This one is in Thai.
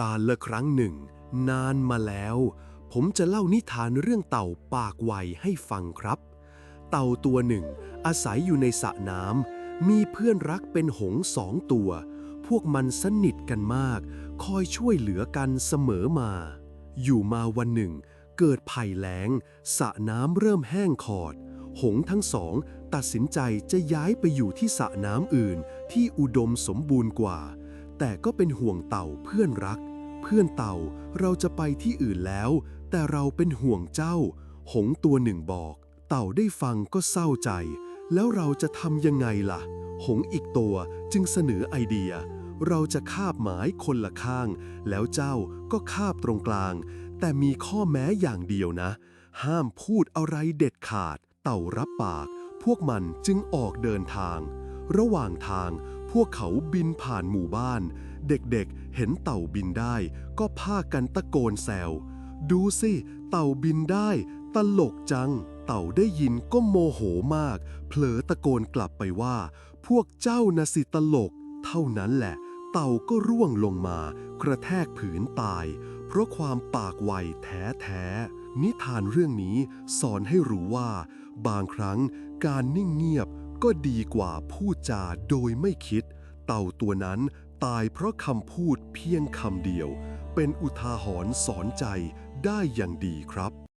การละครั้งหนึ่ง นานมาแล้ว ผมจะเล่านิทานเรื่องเต่าปากไวให้ฟังครับ เต่าตัวหนึ่ง อาศัยอยู่ในสระน้ำมีเพื่อนรักเป็นหงสองตัว พวกมันสนิทกันมาก คอยช่วยเหลือกันเสมอมา อยู่มาวันหนึ่ง เกิดภัยแล้งสระน้ำเริ่มแห้งขอด หงทั้งสอง ตัดสินใจจะย้ายไปอยู่ที่สระน้ำอื่น ที่อุดมสมบูรณ์กว่า แต่ก็เป็นห่วงเต่าเพื่อนรัก เพื่อนเต่าเราจะไปที่อื่นแล้ว แต่เราเป็นห่วงเจ้า หงตัวหนึ่งบอก เต่าได้ฟังก็เศร้าใจ แล้วเราจะทำยังไงล่ะ หงอีกตัวจึงเสนอไอเดีย เราจะคาบหมายคนละข้าง แล้วเจ้าก็คาบตรงกลาง แต่มีข้อแม้อย่างเดียวนะ ห้ามพูดอะไรเด็ดขาด เต่ารับปาก พวกมันจึงออกเดินทาง ระหว่างทาง พวกเขาบินผ่านหมู่บ้าน เด็กๆเห็นเต่าบินได้ ก็พากันตะโกนแซว ดูสิ เต่าบินได้ ตลกจัง เต่าได้ยินก็โมโหมาก เผลอตะโกนกลับไปว่า พวกเจ้านะสิตลก เท่านั้นแหละ เต่าก็ร่วงลงมา กระแทกผืนตาย เพราะความปากไวแท้แท้ๆนิทานเรื่องนี้สอนให้รู้ว่า บางครั้งการนิ่งเงียบ ก็ดีกว่าพูดจาโดยไม่คิด เต่าตัวนั้นตายเพราะคำพูดเพียงคำเดียว เป็นอุทาหรณ์สอนใจได้อย่างดีครับ